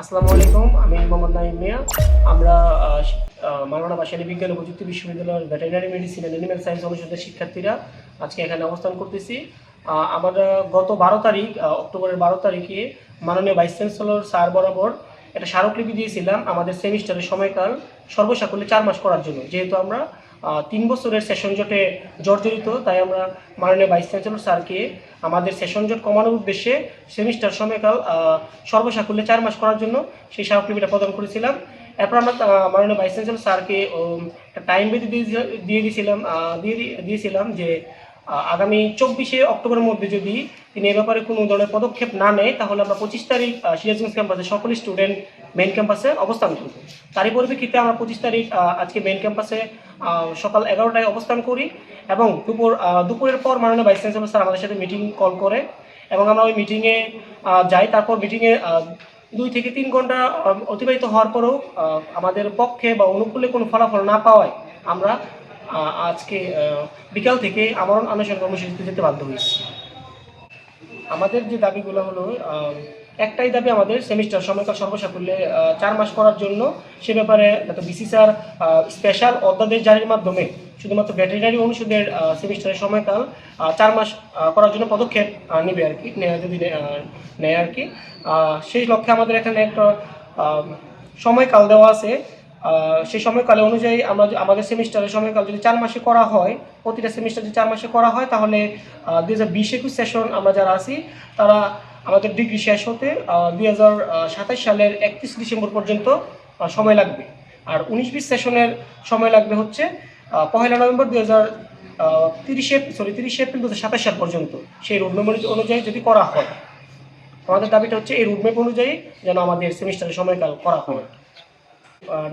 আসসালামু আলাইকুম আমি মোহাম্মদ নাইম মিয়া। আমরা আহ, বাসারি বিজ্ঞান ও প্রযুক্তি বিশ্ববিদ্যালয়ের veterinary medicine and animal science অনুষদের শিক্ষার্থীরা আজকে এখানে অবস্থান করতেছি। আমরা গত বারো তারিখ অক্টোবরের বারো তারিখে মাননীয় ভাইস চ্যান্সেলর স্যার বরাবর একটা স্মারকলিপি দিয়েছিলাম আমাদের সেমিস্টারের সময়কাল সর্বসাকুল্যে চার মাস করার জন্য। যেহেতু আমরা তিন বছরের সেশন জটে জর্জরিত, তাই আমরা মাননীয় ভাইস চ্যান্সেলর স্যারকে আমাদের সেশন জট কমানোর উদ্দেশ্যে সেমিস্টার সময়কাল সর্বসাকুল্যে চার মাস করার জন্য সেই স্মারকলিপিটা প্রদান করেছিলাম। এরপর আমরা মাননীয় ভাইস চ্যান্সেলর স্যারকে একটা টাইম বেঁধে দিয়ে দিয়ে দিয়েছিলাম দিয়ে দিয়েছিলাম যে আগামী চব্বিশে অক্টোবরের মধ্যে যদি তিনি এ ব্যাপারে কোনো ধরনের পদক্ষেপ না নেয়, তাহলে আমরা পঁচিশ তারিখ সিরাজগঞ্জ ক্যাম্পাসে সকল স্টুডেন্ট মেন ক্যাম্পাসে অবস্থান করব। তারই পরিপ্রেক্ষিতে আমরা পঁচিশ তারিখ আজকে মেন ক্যাম্পাসে সকাল এগারোটায় অবস্থান করি এবং দুপুর দুপুরের পর মাননীয় ভাইস চ্যান্সেলর স্যার আমাদের সাথে মিটিং কল করে এবং আমরা ওই মিটিংয়ে যাই। তারপর মিটিংয়ে দুই থেকে তিন ঘণ্টা অতিবাহিত হওয়ার পরেও আমাদের পক্ষে বা অনুকূলে কোনো ফলাফল না পাওয়ায় আমরা আজকে বিকাল থেকে আমরণ আনুষ্ঠান কর্মসূচিতে যেতে বাধ্য হয়েছি। আমাদের যে দাবিগুলো হলো একটাই দাবি আমাদের সেমিস্টার সময়কাল সর্বসাকুল্যে চার মাস করার জন্য সে ব্যাপারে যাতে বিসি স্যার স্পেশাল অধ্যাদেশ জারির মাধ্যমে শুধুমাত্র ভেটেরিনারি অনুষদের সেমিস্টারের সময়কাল চার মাস করার জন্য পদক্ষেপ নেবে আর কি যদি নেয় আর কি। সেই লক্ষ্যে আমাদের এখানে একটা সময়কাল দেওয়া আছে সেই সময়কালে অনুযায়ী আমরা আমাদের সেমিস্টারের সময়কাল যদি চার মাসে করা হয়, প্রতিটা সেমিস্টার যদি চার মাসে করা হয়, তাহলে দুই হাজার বিশ একুশ সেশন আমরা যারা আছি, তারা আমাদের ডিগ্রি শেষ হতে দুই হাজার সাতাশ সালের একত্রিশ ডিসেম্বর পর্যন্ত সময় লাগবে। আর উনিশ বিশ সেশনের সময় লাগবে হচ্ছে পহেলা নভেম্বর দুই হাজার তিরিশে সরি তিরিশে এপ্রিল দু সাতাশ সাল পর্যন্ত, সেই রোডম্যাপ অনুযায়ী যদি করা হয়। আমাদের দাবিটা হচ্ছে, এই রুটম্যাপ অনুযায়ী যেন আমাদের সেমিস্টারের সময়কাল করা হয়।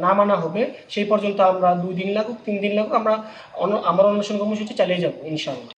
না মানা হবে, সেই পর্যন্ত আমরা দুই দিন লাগুক, তিন দিন লাগুক, আমরা আমার অনুসরণ কর্মসূচি চালিয়ে যাব, ইনশাআল্লাহ।